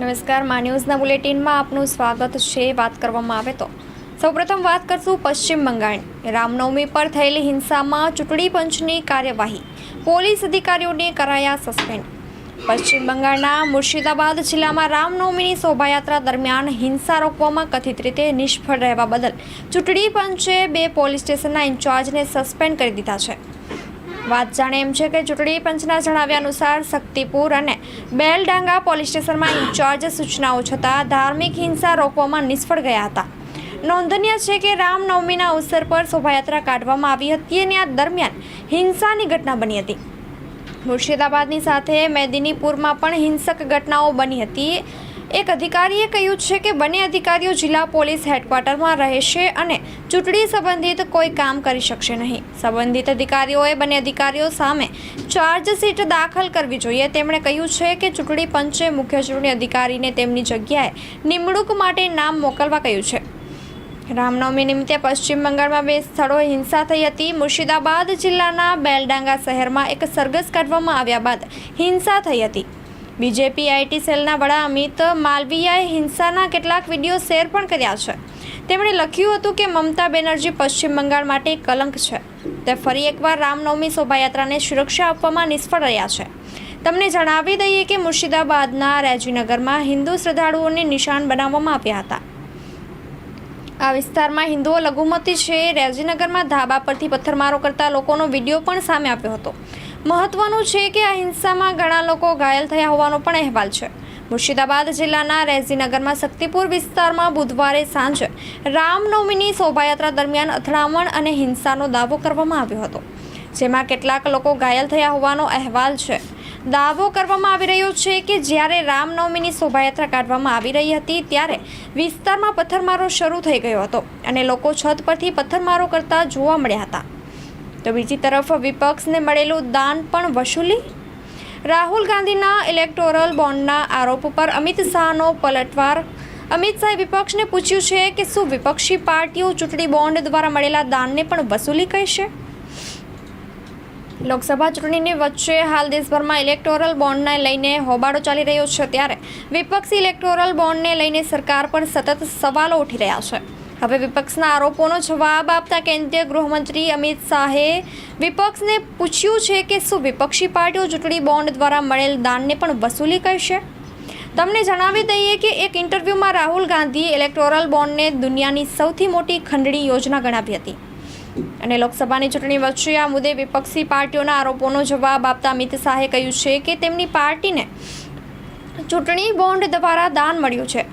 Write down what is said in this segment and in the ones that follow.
નમસ્કાર, મા ન્યૂઝના બુલેટિનમાં આપનું સ્વાગત છે. વાત કરવામાં આવે તો સૌપ્રથમ વાત કરશું પશ્ચિમ બંગાળની. રામનવમી પર થયેલી હિંસામાં ચૂંટણી પંચની કાર્યવાહી. પોલીસ અધિકારીઓને કરાયા સસ્પેન્ડ. પશ્ચિમ બંગાળના મુર્શિદાબાદ જિલ્લામાં રામનવમીની શોભાયાત્રા દરમિયાન હિંસા રોકવામાં કથિત રીતે નિષ્ફળ રહેવા બદલ ચૂંટણી પંચે બે પોલીસ સ્ટેશનના ઇન્ચાર્જને સસ્પેન્ડ કરી દીધા છે. વાત જાણે એમ છે કે ચૂંટણી પંચના જણાવ્યા અનુસાર શક્તિપુર અને બેલડાંગા પોલીસ સ્ટેશનમાં ઇન્ચાર્જ સૂચનાઓ છતાં ધાર્મિક હિંસા રોકવામાં નિષ્ફળ ગયા હતા. નોંધનીય છે કે રામનવમીના અવસર પર શોભાયાત્રા કાઢવામાં આવી હતી અને આ દરમિયાન હિંસાની ઘટના બની હતી. મુર્શિદાબાદની સાથે મેદિનીપુરમાં પણ હિંસક ઘટનાઓ બની હતી. એક અધિકારીએ કહ્યું છે કે બંને અધિકારીઓ જિલ્લા પોલીસ હેડક્વાર્ટરમાં રહેશે અને ચૂંટણી સંબંધિત કોઈ કામ કરી શકશે નહીં. સંબંધિત અધિકારીઓએ બંને અધિકારીઓ સામે ચાર્જશીટ દાખલ કરવી જોઈએ. તેમણે કહ્યું છે કે ચૂંટણી પંચે મુખ્ય ચૂંટણી અધિકારીને તેમની જગ્યાએ નિમણૂક માટે નામ મોકલવા કહ્યું છે. રામનવમી નિમિત્તે પશ્ચિમ બંગાળમાં બે સ્થળોએ હિંસા થઈ હતી. મુર્શિદાબાદ જિલ્લાના બેલડાંગા શહેરમાં એક સરઘસ કાઢવામાં આવ્યા બાદ હિંસા થઈ હતી. બીજેપી આઈટી સેલના વડા અમિત માલવીયાએ હિંસાના કેટલાક વીડિયો શેર પણ કર્યા છે. તેમણે લખ્યું હતું કે મમતા બેનર્જી પશ્ચિમ બંગાળ માટે કલંક છે. તે ફરી એકવાર રામનવમી શોભાયાત્રાને સુરક્ષા આપવામાં નિષ્ફળ રહ્યા છે. તમને જણાવી દઈએ કે મુર્શિદાબાદના રેજીનગરમાં હિન્દુ શ્રદ્ધાળુઓને નિશાન બનાવવામાં આવ્યા હતા. આ વિસ્તારમાં હિન્દુઓ લઘુમતી છે. રેજીનગરમાં ધાબા પરથી પથ્થરમારો કરતા લોકોનો વીડિયો પણ સામે આવ્યો હતો. મહત્વનું છે કે આ હિંસામાં ઘણા લોકો ઘાયલ થયા હોવાનો પણ અહેવાલ છે. મુર્શિદાબાદ જિલ્લાના રેઝીનગરમાં શક્તિપુર વિસ્તારમાં બુધવારે સાંજે રામનવમીની શોભાયાત્રા દરમિયાન અથડામણ અને હિંસાનો દાવો કરવામાં આવ્યો હતો. જેમાં કેટલાક લોકો ઘાયલ થયા હોવાનો અહેવાલ છે. દાવો કરવામાં આવી રહ્યો છે કે જ્યારે રામનવમીની શોભાયાત્રા કાઢવામાં આવી રહી હતી ત્યારે વિસ્તારમાં પથ્થરમારો શરૂ થઈ ગયો હતો અને લોકો છત પરથી પથ્થરમારો કરતા જોવા મળ્યા હતા. તો બીજી તરફ વિપક્ષને મળેલું દાન પણ વસૂલી? રાહુલ ગાંધીના ઇલેક્ટોરલ બોન્ડના આરોપ પર અમિત શાહનો પલટવાર. અમિત શાહે વિપક્ષને પૂછ્યું છે કે શું વિપક્ષી પાર્ટીઓ ચૂંટણી બોન્ડ દ્વારા મળેલા દાનને પણ વસૂલી કહેશે? લોકસભા ચૂંટણીની વચ્ચે હાલ દેશભરમાં ઇલેક્ટોરલ બોન્ડને લઈને હોબાળો ચાલી રહ્યો છે ત્યારે વિપક્ષી ઇલેક્ટોરલ બોન્ડને લઈને સરકાર પર સતત સવાલો ઉઠી રહ્યા છે. હવે વિપક્ષના આરોપોનો જવાબ આપતા કેન્દ્રીય ગૃહમંત્રી અમિત શાહે વિપક્ષને પૂછ્યું છે કે શું વિપક્ષી પાર્ટીઓ ચૂંટણી બોન્ડ દ્વારા મળેલ દાનને પણ વસૂલી કરશે? તમને જણાવી દઈએ કે એક ઇન્ટરવ્યૂમાં રાહુલ ગાંધીએ ઇલેક્ટોરલ બોન્ડને દુનિયાની સૌથી મોટી ખંડણી યોજના ગણાવી હતી. અને લોકસભાની ચૂંટણી વચ્ચે આ મુદ્દે વિપક્ષી પાર્ટીઓના આરોપોનો જવાબ આપતા અમિત શાહે કહ્યું છે કે તેમની પાર્ટીને ચૂંટણી બોન્ડ દ્વારા દાન મળ્યું છે.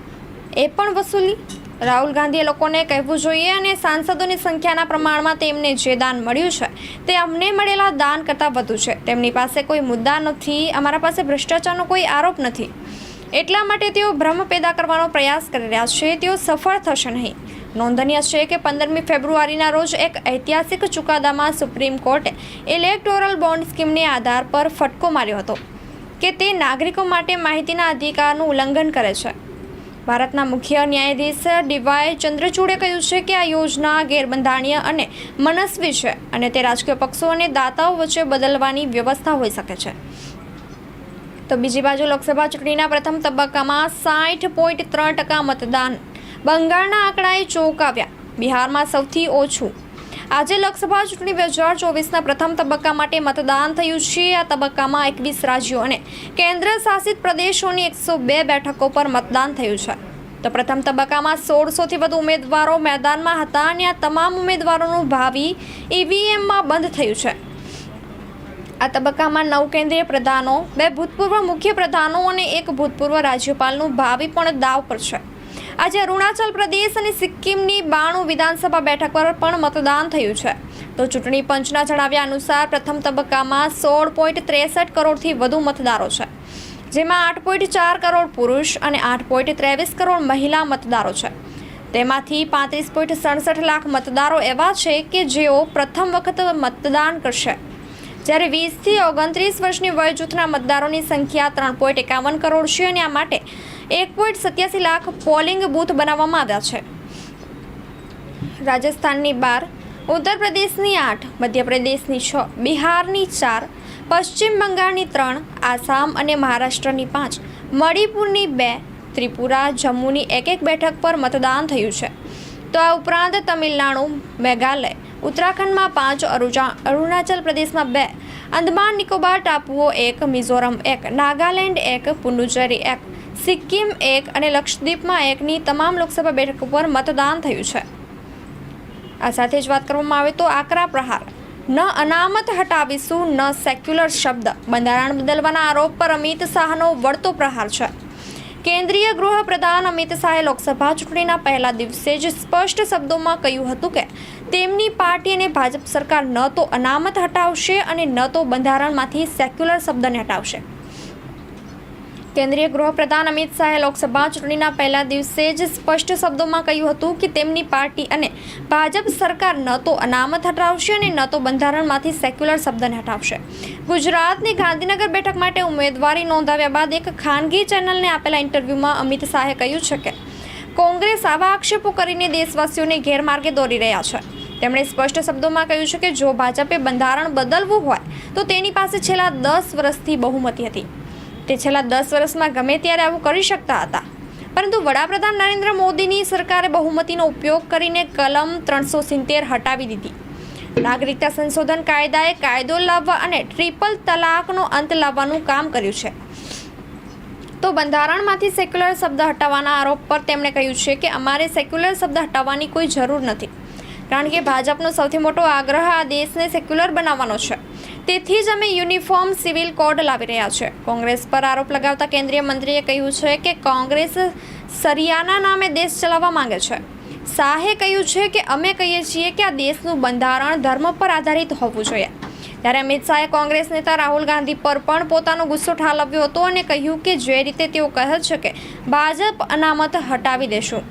એ પણ વસૂલી રાહુલ ગાંધીએ લોકોને કહેવું જોઈએ અને સાંસદોની સંખ્યાના પ્રમાણમાં તેમને જે દાન મળ્યું છે, તે અમને મળેલા દાન કરતાં વધુ છે. તેમની પાસે કોઈ મુદ્દા નથી, અમારા પાસે ભ્રષ્ટાચારનો કોઈ આરોપ નથી. એટલા માટે તેઓ ભ્રમ પેદા કરવાનો પ્રયાસ કરી રહ્યા છે. તેઓ સફળ થશે નહીં. નોંધનીય છે કે પંદરમી ફેબ્રુઆરીના રોજ એક ઐતિહાસિક ચુકાદામાં સુપ્રીમ કોર્ટે ઇલેક્ટોરલ બોન્ડ સ્કીમને આધાર પર ફટકો માર્યો હતો કે તે નાગરિકો માટે માહિતીના અધિકારનું ઉલ્લંઘન કરે છે. ભારતના મુખ્ય ન્યાયાધીશ ડીવાય ચંદ્રચૂડે કહ્યું છે કે આ યોજના ગેરબંધારણીય અને મનસ્વી છે અને તે રાજકીય પક્ષો અને દાતાઓ વચ્ચે બદલવાની વ્યવસ્થા હોઈ શકે છે. તો બીજી બાજુ લોકસભા ચૂંટણીના પ્રથમ તબક્કામાં સાઠ પોઈન્ટ ત્રણ ટકા મતદાન બંગાળના આંકડાએ ચોંકાવ્યા. બિહારમાં સૌથી ઓછું આજે લોકસભા ચૂંટણી બે હજાર ચોવીસના પ્રથમ તબક્કા માટે મતદાન થયું છે. આ તબક્કામાં એકવીસ રાજ્યો અને કેન્દ્ર શાસિત પ્રદેશોની એકસો બે બેઠકો પર મતદાન થયું છે. તો પ્રથમ તબક્કામાં સોળસોથી વધુ ઉમેદવારો મેદાનમાં હતા અને આ તમામ ઉમેદવારોનું ભાવિ ઈવીએમમાં બંધ થયું છે. આ તબક્કામાં નવ કેન્દ્રીય પ્રધાનો, બે ભૂતપૂર્વ મુખ્ય પ્રધાનો અને એક ભૂતપૂર્વ રાજ્યપાલનું ભાવિ પણ દાવ પર છે. આજે અરુણાચલ પ્રદેશ અને સિક્કિમની બાણું વિધાનસભા બેઠક પર પણ મતદાન થયું છે. તો ચૂંટણી પંચના જણાવ્યા અનુસાર પ્રથમ તબક્કામાં સોળ પોઈન્ટ ત્રેસઠ કરોડથી વધુ મતદારો છે, જેમાં આઠ પોઈન્ટ ચાર કરોડ પુરુષ અને આઠ પોઈન્ટ ત્રેવીસ કરોડ મહિલા મતદારો છે. તેમાંથી પાંત્રીસ પોઈન્ટ સડસઠ લાખ મતદારો એવા છે કે જેઓ પ્રથમ વખત મતદાન કરશે. જ્યારે વીસથી ઓગણત્રીસ વર્ષની વય જૂથના મતદારોની સંખ્યા ત્રણ પોઈન્ટ એકાવન કરોડ છે અને આ માટે એક પોઈન્ટ સત્યાસી લાખ પોલિંગ બૂથ બનાવવામાં આવ્યા છે. રાજસ્થાનની બાર ઉત્તર પ્રદેશની આઠ, મધ્યપ્રદેશની છ, બિહારની ચાર, પશ્ચિમ બંગાળની ત્રણ, આસામ અને મહારાષ્ટ્રની પાંચ, મણિપુરની બે, ત્રિપુરા, જમ્મુની એક એક બેઠક પર મતદાન થયું છે. તો આ ઉપરાંત તમિલનાડુ, મેઘાલય, ઉત્તરાખંડમાં પાંચ અરુણાચલ પ્રદેશમાં બે, અંદમાન, નિકોબાર, ટાપુઓ એક, મિઝોરમ એક, નાગાલેન્ડ એક, પુડુચેરી એક સિક્કિમ એક અને લક્ષદ્વીપમાં એકની તમામ લોકસભા બેઠક ઉપર મતદાન થયું છે. આ સાથે જ વાત કરવામાં આવે તો આકરા પ્રહાર. ન અનામત હટાવીશું, ન સેક્યુલર શબ્દ. બંધારણ બદલવાના આરોપ પર અમિત શાહનો વળતો પ્રહાર છે. કેન્દ્રીય ગૃહ પ્રધાન અમિત શાહે લોકસભા ચૂંટણીના પહેલા દિવસે જ સ્પષ્ટ શબ્દોમાં કહ્યું હતું કે, તેમની પાર્ટી અને ભાજપ સરકાર ન તો અનામત હટાવશે અને ન તો બંધારણમાંથી સેક્યુલર શબ્દને હટાવશે. કેન્દ્રીય ગૃહપ્રધાન અમિત શાહે લોકસભા ચૂંટણીના પહેલા દિવસે જ સ્પષ્ટ શબ્દોમાં કહ્યું હતું કે તેમની પાર્ટી અને ભાજપ સરકાર ન તો અનામત હટાવશે અને ન તો બંધારણમાંથી સેક્યુલર શબ્દને હટાવશે. ગુજરાતની ગાંધીનગર બેઠક માટે ઉમેદવારી નોંધાવ્યા બાદ એક ખાનગી ચેનલને આપેલા ઇન્ટરવ્યૂમાં અમિત શાહે કહ્યું છે કે, કોંગ્રેસ આવા આક્ષેપો કરીને દેશવાસીઓને ગેરમાર્ગે દોરી રહ્યા છે. તેમણે સ્પષ્ટ શબ્દોમાં કહ્યું છે કે જો ભાજપે બંધારણ બદલવું હોય, તો તેની પાસે છેલ્લા દસ વર્ષથી બહુમતી હતી. તે છેલ્લા દસ વર્ષમાં ગમે ત્યારે આવું કરી શકતા હતા. પરંતુ વડાપ્રધાન નરેન્દ્ર મોદીની સરકારે બહુમતીનો ઉપયોગ કરીને કલમ ત્રણસો સિત્તેર હટાવી દીધી. નાગરિકતા સંશોધન કાયદાએ કાયદો લાવવા અને ટ્રિપલ તલાકનો અંત લાવવાનું કામ કર્યું છે. તો બંધારણમાંથી સેક્યુલર શબ્દ હટાવવાના આરોપ પર તેમણે કહ્યું છે કે અમારે સેક્યુલર શબ્દ હટાવવાની કોઈ જરૂર નથી. કારણ કે ભાજપનો સૌથી મોટો આગ્રહ આ દેશને સેક્યુલર બનાવવાનો છે. તેથી જ અમે યુનિફોર્મ સિવિલ કોડ લાવી રહ્યા છે. કોંગ્રેસ પર આરોપ લગાવતા કેન્દ્રીય મંત્રીએ કહ્યું છે કે કોંગ્રેસ સરિયાના નામે દેશ ચલાવવા માંગે છે. શાહે કહ્યું છે કે અમે કહીએ છીએ કે આ દેશનું બંધારણ ધર્મ પર આધારિત હોવું જોઈએ. ત્યારે અમિત શાહે કોંગ્રેસ નેતા રાહુલ ગાંધી પર પણ પોતાનો ગુસ્સો ઠાલવ્યો હતો અને કહ્યું કે જે રીતે તેઓ કહે છે કે ભાજપ અનામત હટાવી દેશું.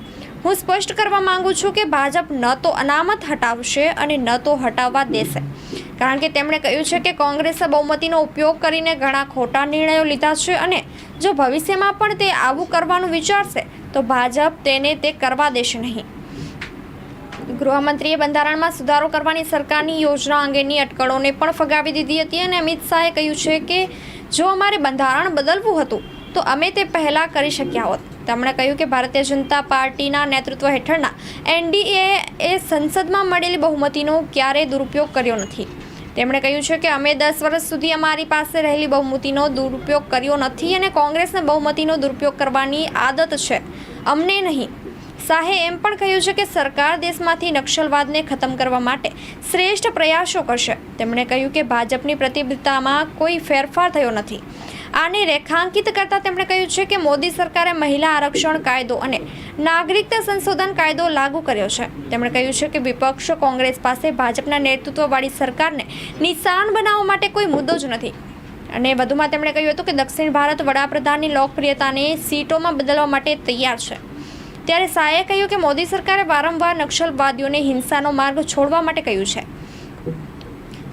હું સ્પષ્ટ કરવા માંગુ છું કે ભાજપ ન તો અનામત હટાવશે અને ન તો હટાવવા દેશે. કારણ કે તેમણે કહ્યું છે કે કોંગ્રેસે બહુમતીનો ઉપયોગ કરીને ઘણા ખોટા નિર્ણયો લીધા છે અને જો ભવિષ્યમાં પણ તે આવું કરવાનું વિચારશે, તો ભાજપ તેને તે કરવા દેશે નહીં. ગૃહમંત્રીએ બંધારણમાં સુધારો કરવાની સરકારની યોજના અંગેની અટકળોને પણ ફગાવી દીધી હતી અને અમિત શાહે કહ્યું છે કે જો અમારે બંધારણ બદલવું હતું તો અમે તે પહેલાં કરી શક્યા હોત. તેમણે કહ્યું કે ભારતીય જનતા પાર્ટીના નેતૃત્વ હેઠળના એનડીએ એ સંસદમાં મળેલી બહુમતીનો ક્યારેય દુરુપયોગ કર્યો નથી. તેમણે કહ્યું છે કે અમે દસ વર્ષ સુધી અમારી પાસે રહેલી બહુમતીનો દુરુપયોગ કર્યો નથી અને કોંગ્રેસને બહુમતીનો દુરુપયોગ કરવાની આદત છે. અમને નહીં. શાહે એમ પણ કહ્યું છે કે સરકાર દેશમાંથી નક્સલવાદને ખતમ કરવા માટે શ્રેષ્ઠ પ્રયાસો કરશે. તેમણે કહ્યું કે ભાજપની પ્રતિબદ્ધતામાં કોઈ ફેરફાર થયો નથી. આને રેખાંકિત કરતા તેમણે કહ્યું છે કે મોદી સરકારે મહિલા આરક્ષણ કાયદો અને નાગરિકતા સંશોધન કાયદો લાગુ કર્યો છે. તેમણે કહ્યું છે કે વિપક્ષ કોંગ્રેસ પાસે ભાજપના નેતૃત્વવાળી સરકારને નિશાન બનાવવા માટે કોઈ મુદ્દો જ નથી. અને વધુમાં તેમણે કહ્યું હતું કે દક્ષિણ ભારત વડાપ્રધાનની લોકપ્રિયતાને સીટોમાં બદલવા માટે તૈયાર છે. ત્યારે શાહે કહ્યું કે મોદી સરકારે વારંવાર નક્સલવાદીઓને હિંસાનો માર્ગ છોડવા માટે કહ્યું છે.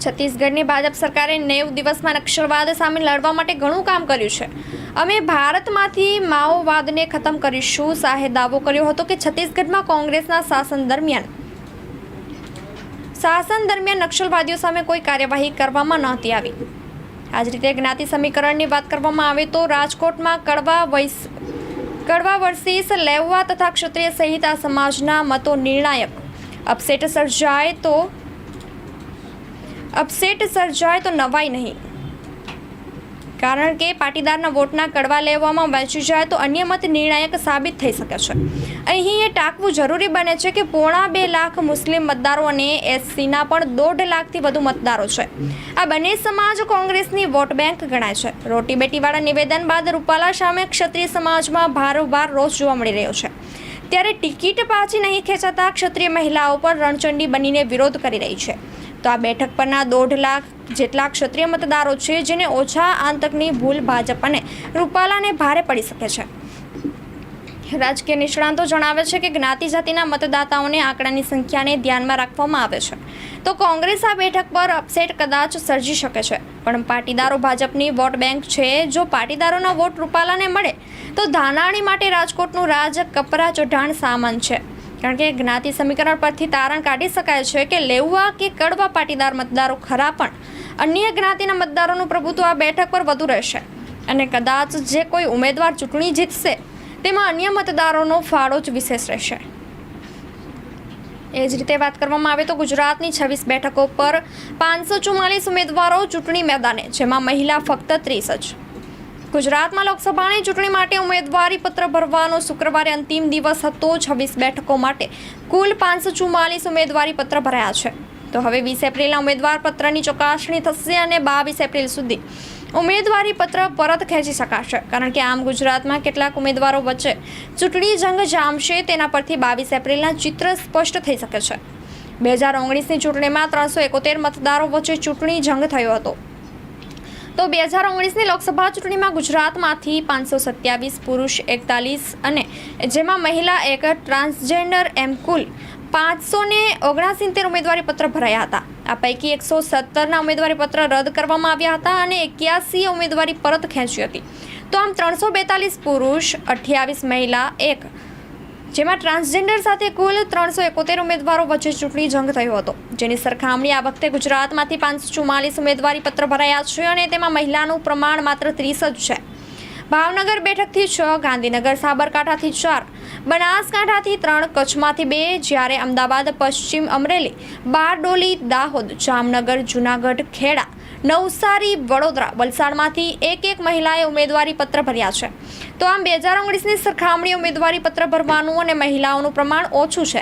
છત્તીસગઢની ભાજપ સરકારે નેવ દિવસમાં નક્ષલવાદ સામે લડવા માટે ઘણું કામ કર્યું છે. અમે ભારતમાંથી માઓવાદને ખતમ કરીશું, શાહે દાવો કર્યો હતો કે છત્તીસગઢમાં કોંગ્રેસના શાસન દરમિયાન શાસન દરમિયાન નક્સલવાદીઓ સામે કોઈ કાર્યવાહી કરવામાં નહોતી આવી. આ જ રીતે જ્ઞાતિ સમીકરણની વાત કરવામાં આવે તો રાજકોટમાં કડવા વૈસ, કડવા વર્સિસ લેવવા તથા ક્ષત્રિય સહિત આ સમાજના મતો નિર્ણાયક. અપસેટ સર્જાય તો અપસેટ સર્જાય તો નવાઈ નહીં. કારણ કે પાટીદારના વોટના કડવા લેવામાં વહેંચી જાય તો અન્ય મત નિર્ણાયક સાબિત થઈ શકે છે. અહીં એ ટાંકવું જરૂરી બને છે કે પોણા બે લાખ મુસ્લિમ મતદારો અને એસસીના પણ દોઢ લાખથી વધુ મતદારો છે. આ બંને સમાજ કોંગ્રેસની વોટ બેંક ગણાય છે. રોટી બેટીવાળા નિવેદન બાદ રૂપાલા સામે ક્ષત્રિય સમાજમાં ભારોભાર રોષ જોવા મળી રહ્યો છે. ત્યારે ટિકિટ પાછી નહીં ખેંચાતા ક્ષત્રિય મહિલાઓ પર રણચંડી બનીને વિરોધ કરી રહી છે. તો આ બેઠક પરના દોઢ લાખ જેટલા ક્ષત્રિય મતદારો છે, જેને ઓછા આંતકની ભૂલ ભાજપ અને રૂપાલાને ભારે પડી શકે છે. રાજકીય નિષ્ણાંતો જણાવે છે કે જ્ઞાતિ જાતિના મતદાતાઓને આંકડાની સંખ્યાને ધ્યાનમાં રાખવામાં આવે છે. તો કોંગ્રેસ આ બેઠક પર અપસેટ કદાચ સર્જી શકે છે. પણ પાટીદારો ભાજપની વોટ બેંક છે, જો પાટીદારોના વોટ રૂપાલાને મળે, તો ધાનાણી માટે રાજકોટનું રાજ કપરા ચઢાણ સામાન છે. કારણ કે જ્ઞાતિ સમીકરણ પરથી તારણ કાઢી શકાય છે કે લેવા કે કડવા પાટીદાર મતદારો ખરા પણ. અન્ય જ્ઞાતિના મતદારોનું પ્રભુત્વ આ બેઠક પર વધુ રહેશે. અને કદાચ જે કોઈ ઉમેદવાર ચૂંટણી જીતશે, તેમાં અન્ય મતદારોનો ફાળો જ વિશેષ રહેશે. એ જ રીતે વાત કરવામાં આવે તો ગુજરાતની છવ્વીસ બેઠકો પર પાંચસો ચુમ્માલીસ ઉમેદવારો ચૂંટણી મેદાને, જેમાં મહિલા ફક્ત ત્રીસ જ. ગુજરાતમાં લોકસભાની ચૂંટણી માટે ઉમેદવારી પત્ર ભરવાનો શુક્રવારે અંતિમ દિવસ હતો. છવ્વીસ બેઠકો માટે કુલ પાંચસો ચુમ્માલીસ ઉમેદવારી પત્ર ભરાયા છે. તો હવે વીસ એપ્રિલના ઉમેદવાર પત્રની ચકાસણી થશે અને બાવીસ એપ્રિલ સુધી ઉમેદવારી પત્ર પરત ખેંચી શકાશે. કારણ કે આમ ગુજરાતમાં કેટલાક ઉમેદવારો વચ્ચે ચૂંટણી જંગ જામશે. તેના પરથી બાવીસ એપ્રિલના ચિત્ર સ્પષ્ટ થઈ શકે છે. બે હજાર ઓગણીસની ચૂંટણીમાં ત્રણસો એકોતેર મતદારો વચ્ચે ચૂંટણી જંગ થયો હતો. તો બે હજાર ઓગણીસની લોકસભા ચૂંટણીમાં ગુજરાતમાંથી પાંચસો સત્યાવીસ પુરુષ, એકતાલીસ અને જેમાં મહિલા એક, ટ્રાન્સજેન્ડર એમ કુલ પાંચસો ને ઓગણસિત્તેર ઉમેદવારી પત્ર ભરાયા હતા. આ પૈકી એકસો સત્તરના ઉમેદવારી પત્ર રદ કરવામાં આવ્યા હતા અને એક્યાસી ઉમેદવારી પરત ખેંચી હતી. તો આમ ત્રણસો બેતાલીસ પુરુષ, અઠ્યાવીસ મહિલા, એક જેમાં ટ્રાન્સજેન્ડર સાથે કુલ ત્રણસો એકોતેર ઉમેદવારો વચ્ચે ચૂંટણી જંગ થયો હતો, જેની સરખામણી આ વખતે ગુજરાતમાંથી પાંચસો ચુમ્માલીસ ઉમેદવારી પત્ર ભરાયા છે અને તેમાં મહિલાનું પ્રમાણ માત્ર ત્રીસ જ છે. ભાવનગર બેઠકથી છ, ગાંધીનગર સાબરકાંઠાથી ચાર, બનાસકાંઠાથી ત્રણ, કચ્છમાંથી બે, જ્યારે અમદાવાદ, પશ્ચિમ અમરેલી, બારડોલી, દાહોદ, જામનગર, જુનાગઢ, ખેડા નવસારી, વડોદરા. વલસાડમાંથી એક એક મહિલાએ ઉમેદવારી પત્ર ભર્યા છે. તો આમ બે હજાર ઓગણીસની સરખામણી ઉમેદવારી પત્ર ભરવાનું અને મહિલાઓનું પ્રમાણ ઓછું છે.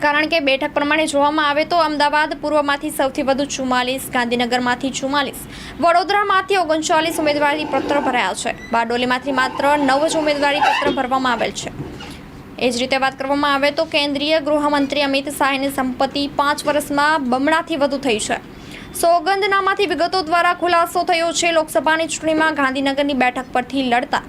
કારણ કે બેઠક પ્રમાણે જોવામાં આવે તો અમદાવાદ પૂર્વમાંથી સૌથી વધુ ચુમ્માલીસ, ગાંધીનગરમાંથી ચુમ્માલીસ, વડોદરામાંથી ઓગણચાલીસ ઉમેદવારી પત્ર ભરાયા છે. બારડોલીમાંથી માત્ર નવ જ ઉમેદવારી પત્ર ભરવામાં આવેલ છે. એ જ રીતે વાત કરવામાં આવે તો કેન્દ્રીય ગૃહમંત્રી અમિત શાહની સંપત્તિ પાંચ વર્ષમાં બમણાથી વધુ થઈ છે. સોગંદનામાથી વિગતો દ્વારા ખુલાસો થયો છે. લોકસભાની ચૂંટણીમાં ગાંધીનગરની બેઠક પરથી લડતા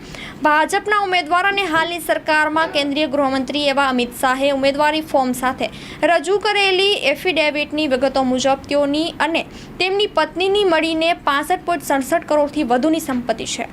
ભાજપના ઉમેદવાર અને હાલની સરકારમાં કેન્દ્રીય ગૃહમંત્રી એવા અમિત શાહે ઉમેદવારી ફોર્મ સાથે રજૂ કરેલી એફિડેવિટની વિગતો મુજબ તેઓની અને તેમની પત્નીની મળીને પાસઠ પોઈન્ટ સડસઠ કરોડથી વધુની સંપત્તિ છે.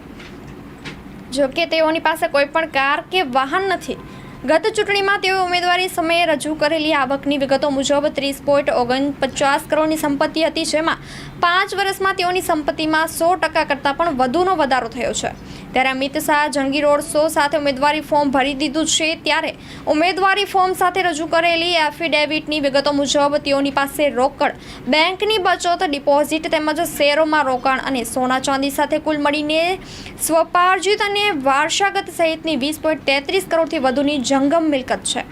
જો કે તેઓની પાસે કોઈ પણ કાર કે વાહન નથી ગત ચૂંટણીમાં તેઓ ઉમેદવારી સમયે રજૂ કરેલી આવકની વિગતો મુજબ ત્રીસ પોઈન્ટ ઓગણપચાસ કરોડની સંપત્તિ હતી, જેમાં પાંચ વર્ષમાં તેઓની સંપત્તિમાં સો ટકા કરતાં પણ વધુનો વધારો થયો છે. ત્યારે અમિત શાહ જંગી રોડ શો સાથે ઉમેદવારી ફોર્મ ભરી દીધું છે, ત્યારે ઉમેદવારી ફોર્મ સાથે રજૂ કરેલી એફિડેવિટની વિગતો મુજબ તેઓની પાસે રોકડ, બેંકની બચત, ડિપોઝિટ તેમજ શેરોમાં રોકાણ અને સોના ચાંદી સાથે કુલ મળીને સ્વપાર્જિત અને વારસાગત સહિતની વીસ પોઈન્ટ તેત્રીસ કરોડથી વધુની જંગમ મિલકત છે.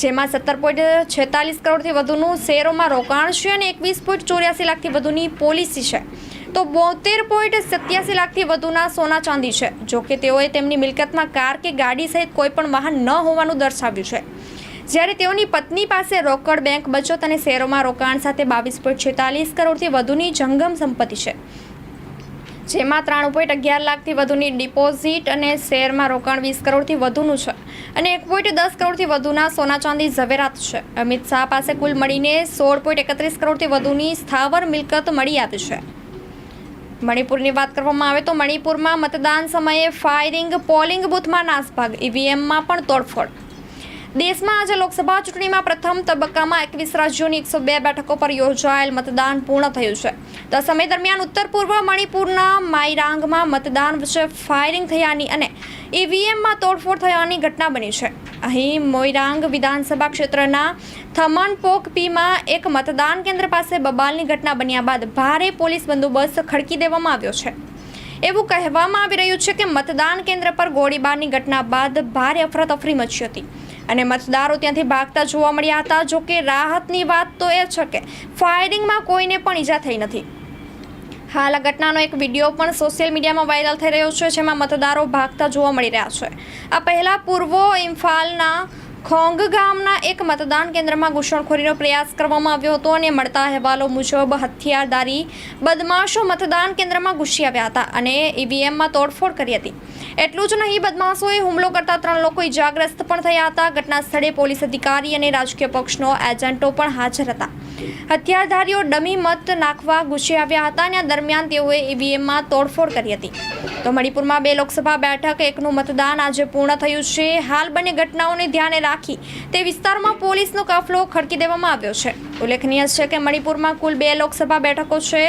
જેમાં સત્તર પોઈન્ટ છેતાલીસ કરોડથી વધુનું શેરોમાં રોકાણ છે અને એકવીસ પોઈન્ટ ચોર્યાસી લાખથી વધુની પોલિસી છે. તો બોતેર પોઈન્ટ સત્યાસી લાખથી વધુના સોના ચાંદી છે. જોકે તેઓએ તેમની મિલકતમાં કાર કે ગાડી સહિત કોઈપણ વાહન ન હોવાનું દર્શાવ્યું છે. જ્યારે તેઓની પત્ની પાસે રોકડ બેંક બચત અને શેરોમાં રોકાણ સાથે બાવીસ પોઈન્ટ છેતાલીસ કરોડથી વધુની જંગમ સંપત્તિ છે. જેમાં ત્રાણું પોઈન્ટ અગિયાર લાખથી વધુની ડિપોઝિટ અને શેરમાં રોકાણ વીસ કરોડથી વધુનું છે અને એક પોઈન્ટ દસ કરોડથી વધુના સોના ચાંદી ઝવેરાત છે. અમિત શાહ પાસે કુલ મળીને સોળ પોઈન્ટ એકત્રીસ કરોડથી વધુની સ્થાવર મિલકત મળી આવી છે. મણિપુરની વાત કરવામાં આવે તો મણિપુરમાં મતદાન સમયે ફાયરિંગ, પોલિંગ બૂથમાં નાસભાગ, ઈવીએમમાં પણ તોડફોડ દેશમાં આજે લોકસભા ચૂંટણીમાં પ્રથમ તબક્કામાં એકવીસ રાજ્યોની એકસો બે બેઠકો પર યોજાયેલ મતદાન પૂર્ણ થયું છે. તો સમય દરમિયાન ઉત્તર પૂર્વ મણિપુરના માઈરાંગમાં મતદાન વચ્ચે ફાયરિંગ થયાની અને ઈવીએમમાં તોડફોડ થયાની ઘટના બની છે. અહીં મોઈરાંગ વિધાનસભા ક્ષેત્રના થમનપોકપીમાં એક મતદાન કેન્દ્ર પાસે બબાલની ઘટના બન્યા બાદ ભારે પોલીસ બંદોબસ્ત ખડકી દેવામાં આવ્યો છે. એવું કહેવામાં આવી રહ્યું છે કે મતદાન કેન્દ્ર પર ગોળીબારની ઘટના બાદ ભારે અફરાતફરી મચી હતી. અને મતદારો ત્યાંથી ભાગતા જોવા મળ્યા હતા. જો કે રાહતની વાત તો એ છે કે ફાયરિંગમાં કોઈને પણ ઈજા થઈ નથી. હાલ આ ઘટનાનો એક વીડિયો પણ સોશિયલ મીડિયામાં વાયરલ થઈ રહ્યો છે, જેમાં મતદારો ભાગતા જોવા મળી રહ્યા છે. આ પહેલાં પૂર્વ ઇમ્ફાલના ખોંગ ગામના એક મતદાન કેન્દ્રમાં ઘૂસણખોરીનો પ્રયાસ કરવામાં આવ્યો હતો અને મળતા અહેવાલો મુજબ હથિયારધારી બદમાશો મતદાન કેન્દ્રમાં ઘૂસી આવ્યા હતા અને ઈવીએમમાં તોડફોડ કરી હતી. એટલું જ નહીં, બદમાશોએ હુમલો કરતા ત્રણ લોકો ઇજાગ્રસ્ત પણ થયા હતા. ઘટના સ્થળે પોલીસ અધિકારી અને રાજકીય પક્ષનો એજન્ટો પણ હાજર હતા. હથિયારધારીઓ ડમી મત નાખવા ઘૂસી આવ્યા હતા અને દરમિયાન તેઓએ ઈવીએમમાં તોડફોડ કરી હતી. તો મણિપુરમાં બે લોકસભા બેઠક, એકનું મતદાન આજે પૂર્ણ થયું છે. હાલ બંને ઘટનાઓને ધ્યાને રાખી. તે વિસ્તારમાં પોલીસનો કાફલો ખડકી દેવામાં આવ્યો છે. ઉલ્લેખનીય છે કે મણિપુરમાં કુલ બે લોકસભા બેઠકો છે,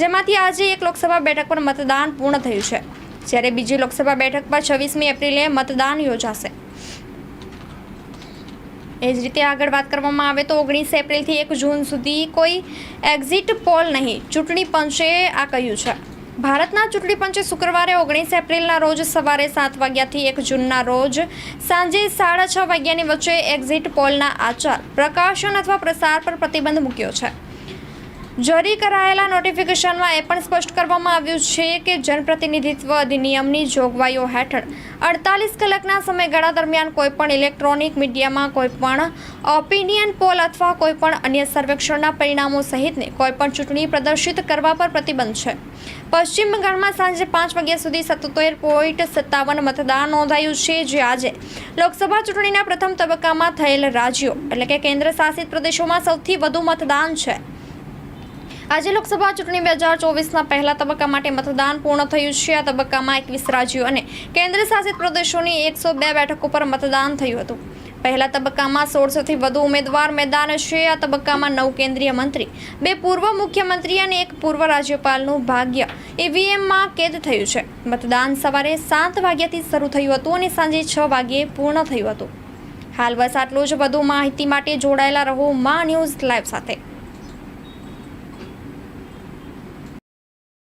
જેમાંથી આજે એક લોકસભા બેઠક પર મતદાન પૂર્ણ થયું છે. જ્યારે બીજી લોકસભા બેઠક પર છવ્વીસમી એપ્રિલે મતદાન યોજાશે. એ જ રીતે આગળ વાત કરવામાં આવે તો ઓગણીસ એપ્રિલથી એક જૂન સુધી કોઈ એક્ઝિટ પોલ નહીં. ચૂંટણી પંચે આ કહ્યું છે. ભારતના ચૂંટણી પંચે શુક્રવારે ઓગણીસ એપ્રિલના રોજ સવારે સાત વાગ્યાથી એક જૂનના રોજ સાંજે સાડા છ વાગ્યાની વચ્ચે એક્ઝિટ પોલના આચાર, પ્રકાશન અથવા પ્રસાર પર પ્રતિબંધ મૂક્યો છે. જારી કરાયેલા નોટિફિકેશનમાં એ પણ સ્પષ્ટ કરવામાં આવ્યું છે કે જનપ્રતિનિધિત્વ અધિનિયમની જોગવાઈઓ હેઠળ અડતાલીસ કલાકના સમયગાળા દરમિયાન કોઈપણ ઇલેક્ટ્રોનિક મીડિયામાં કોઈપણ ઓપિનિયન પોલ અથવા કોઈપણ અન્ય સર્વેક્ષણના પરિણામો સહિતને કોઈપણ ચૂંટણી પ્રદર્શિત કરવા પર પ્રતિબંધ છે. પશ્ચિમ બંગાળમાં સાંજે પાંચ વાગ્યા સુધી સત્તોતેર પોઈન્ટ સત્તાવન મતદાન નોંધાયું છે, જે આજે લોકસભા ચૂંટણીના પ્રથમ તબક્કામાં થયેલ રાજ્યો એટલે કે કેન્દ્ર શાસિત પ્રદેશોમાં સૌથી વધુ મતદાન છે. આજે લોકસભા ચૂંટણી બે હજાર ચોવીસના પહેલા તબક્કા માટે મતદાન પૂર્ણ થયું છે. આ તબક્કામાં એકવીસ રાજ્યો અને કેન્દ્ર શાસિત પ્રદેશોની એકસો બે બેઠકો પર મતદાન થયું હતું. પહેલા તબક્કામાં સોળસોથી વધુ ઉમેદવાર મેદાન છે. આ તબક્કામાં નવ કેન્દ્રીય મંત્રી, બે પૂર્વ મુખ્યમંત્રી અને એક પૂર્વ રાજ્યપાલનું ભાગ્ય ઈવીએમમાં કેદ થયું છે. મતદાન સવારે સાત વાગ્યાથી શરૂ થયું હતું અને સાંજે છ વાગ્યે પૂર્ણ થયું હતું. હાલ બસ આટલું જ. વધુ માહિતી માટે જોડાયેલા રહો મા ન્યૂઝ લાઈવ સાથે.